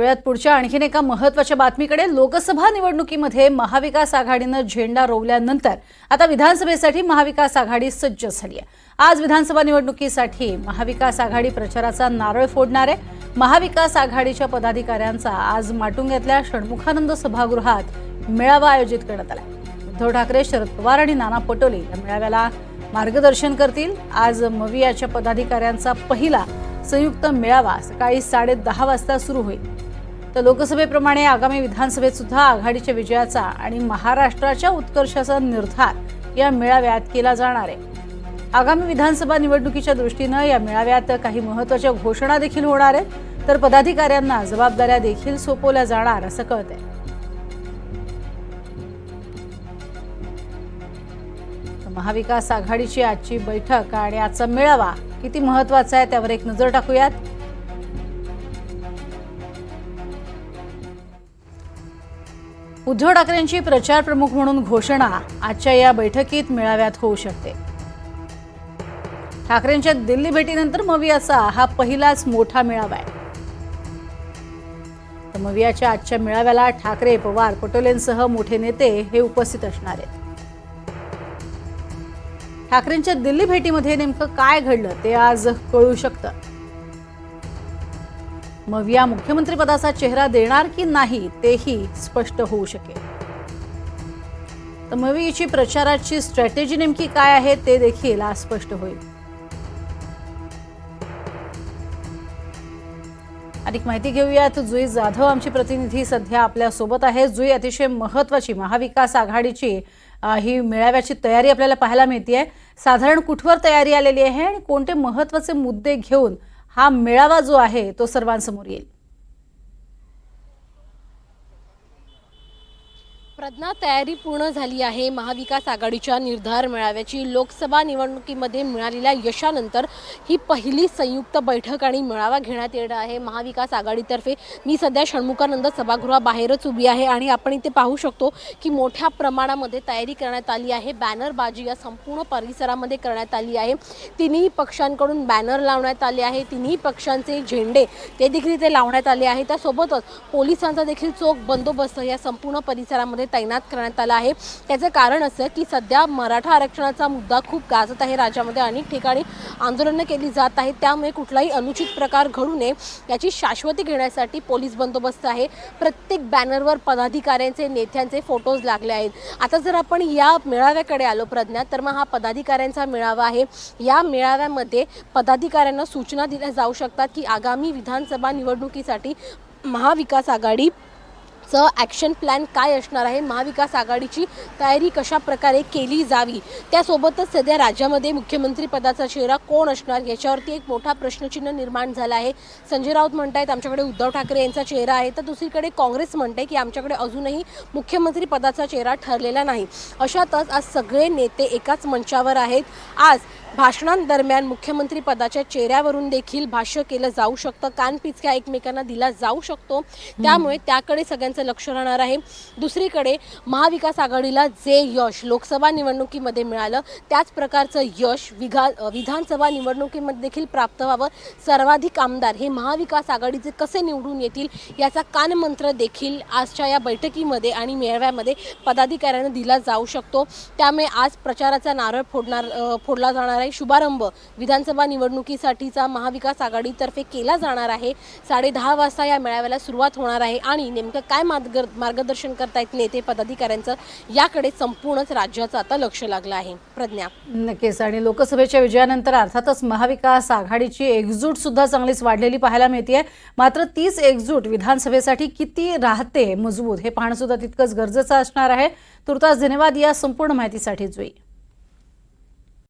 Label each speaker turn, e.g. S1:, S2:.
S1: वेळात पुढच्या आणखीन एका महत्त्वाच्या बातमीकडे लोकसभा निवडणुकीमध्ये महाविकास आघाडीनं झेंडा रोवल्यानंतर आता विधानसभेसाठी महाविकास आघाडी सज्ज झाली आहे. आज विधानसभा निवडणुकीसाठी महाविकास आघाडी प्रचाराचा नारळ फोडणार आहे महाविकास आघाडीच्या पदाधिकाऱ्यांचा आज माटुंग्यातल्या षण्मुखानंद सभागृहात मेळावा आयोजित करण्यात आला उद्धव ठाकरे शरद पवार आणि नाना पटोले या मेळाव्याला मार्गदर्शन करतील. आज मवियाच्या पदाधिकाऱ्यांचा पहिला संयुक्त मेळावा सकाळी साडेदहा वाजता सुरू होईल. तर लोकसभेप्रमाणे आगामी विधानसभेत सुद्धा आघाडीच्या विजयाचा आणि महाराष्ट्राच्या उत्कर्षाचा निर्धार या मेळाव्यात केला जाणार आहे. आगामी विधानसभा निवडणुकीच्या दृष्टीनं या मेळाव्यात काही महत्त्वाच्या घोषणा देखील होणार आहेत. तर पदाधिकाऱ्यांना जबाबदाऱ्या देखील सोपवल्या जाणार असं कळत आहे महाविकास आघाडीची आजची बैठक आणि आजचा मेळावा किती महत्त्वाचा आहे त्यावर एक नजर टाकूयात. उद्धव ठाकरेंची प्रचार प्रमुख म्हणून घोषणा आजच्या या बैठकीत मेळाव्यात होऊ शकते. ठाकरेंच्या दिल्ली भेटीनंतर मवियाचा हा पहिलाच मोठा मेळावा आहे. तर मवियाच्या आजच्या मेळाव्याला ठाकरे पवार पटोलेंसह मोठे नेते हे उपस्थित असणार आहेत. ठाकरेंच्या दिल्ली भेटीमध्ये नेमकं काय घडलं ते आज कळू शकतं. मग या मुख्यमंत्रीपदाचा चेहरा देणार की नाही तेही स्पष्ट होऊ शकेल. तर मवियाची प्रचाराची स्ट्रॅटेजी नेमकी काय आहे ते देखील आज स्पष्ट होईल. अधिक माहिती घेऊयात जुई जाधव आमची प्रतिनिधी सध्या आपल्यासोबत आहे जुई अतिशय महत्वाची महाविकास आघाडीची ही मेळाव्याची तयारी आपल्याला पाहायला मिळते आहे साधारण कुठवर तयारी आलेली आहे आणि कोणते महत्त्वाचे मुद्दे घेऊन हा मेळावा जो आहे तो सर्वांसमोर येईल.
S2: प्रज्ञा तयारी पूर्ण झाली आहे. महाविकास आघाडीच्या निर्धार मेळाव्याची लोकसभा निवडणुकीमध्ये मिळालेल्या यशानंतर ही पहिली संयुक्त बैठक आणि मेळावा घेण्यात येणार आहे. महाविकास आघाडीतर्फे मी सध्या षण्मुखानंद सभागृहाबाहेरच उभी आहे आणि आपण इथे पाहू शकतो की मोठ्या प्रमाणामध्ये तयारी करण्यात आली आहे. बॅनरबाजी या संपूर्ण परिसरामध्ये करण्यात आली आहे. तिन्ही पक्षांकडून बॅनर लावण्यात आले आहे. तिन्ही पक्षांचे झेंडे ते देखील इथे लावण्यात आले आहे त्यासोबतच पोलिसांचा देखील चोख बंदोबस्त या संपूर्ण परिसरामध्ये तैनात करण्यात आला आहे. त्याचं कारण असं की सध्या मराठा आरक्षणाचा मुद्दा खूप गाजत आहे राज्यामध्ये. अनेक ठिकाणी आंदोलनं केली जात आहेत. त्यामुळे कुठलाही अनुचित प्रकार घडू नये याची शाश्वती घेण्यासाठी पोलीस बंदोबस्त आहे. प्रत्येक बॅनरवर पदाधिकाऱ्यांचे नेत्यांचे फोटोज लागले आहेत. आता जर आपण या मेळाव्याकडे आलो प्रज्ञा तर मग हा पदाधिकाऱ्यांचा मेळावा आहे. या मेळाव्यामध्ये पदाधिकाऱ्यांना सूचना दिल्या जाऊ शकतात की आगामी विधानसभा निवडणुकीसाठी महाविकास आघाडी चं ॲक्शन प्लॅन काय असणार आहे महाविकास आघाडीची तयारी कशा प्रकारे केली जावी? त्यासोबतच सध्या राज्यामध्ये मुख्यमंत्री पदाचा चेहरा कोण असणार? याच्यावरती एक मोठा प्रश्नचिन्ह निर्माण झाला आहे. संजय राऊत म्हणतायत आमच्याकडे उद्धव ठाकरे यांचा चेहरा आहे. तर दुसरीकडे काँग्रेस म्हणते की आमच्याकडे अजूनही मुख्यमंत्री पदाचा चेहरा ठरलेला नाही. अशातच आज सगळे नेते एकाच मंचावर आहेत. आज भाषणांदरम्यान मुख्यमंत्री पदाच्या चेहऱ्यावरून देखील भाष्य केलं जाऊ शकतं. कानपिचक्या एकमेकांना दिला जाऊ शकतो. त्यामुळे त्याकडे सगळ्यांचं लक्ष राहणार आहे. दुसरीकडे महाविकास आघाडीला जे यश लोकसभा निवडणुकीमध्ये मिळालं त्याच प्रकारचं यश विघा विधानसभा निवडणुकीमध्ये देखील प्राप्त व्हावं. सर्वाधिक आमदार हे महाविकास आघाडीचे कसे निवडून येतील याचा कानमंत्र देखील आजच्या या बैठकीमध्ये आणि मेळाव्यामध्ये पदाधिकाऱ्यांना दिला जाऊ शकतो. त्यामुळे आज प्रचाराचा नारळ फोडणार फोडला जाणार आहे शुभारंभ. विधानसभा निवडणुकीसाठीचा महाविकास आघाडीतर्फे केला जाणार आहे. साडे दहा वाजता या मेळाव्याला सुरुवात होणार आहे आणि नेमकं काय मार्ग मार्गदर्शन करतायत नेते पदाधिकाऱ्यांचं याकडे संपूर्णच राज्याचं आता लक्ष लागलं आहे. प्रज्ञा.
S1: नक्कीच. आणि लोकसभेच्या विजयानंतर अर्थातच महाविकास आघाडीची एकजूट सुद्धा चांगलीच वाढलेली पाहायला मिळते मात्र तीच एकजूट विधानसभेसाठी किती राहते मजबूत हे पाहणं सुद्धा तितकंच गरजेचं असणार आहे. तुर्तास धन्यवाद या संपूर्ण माहितीसाठी जुई.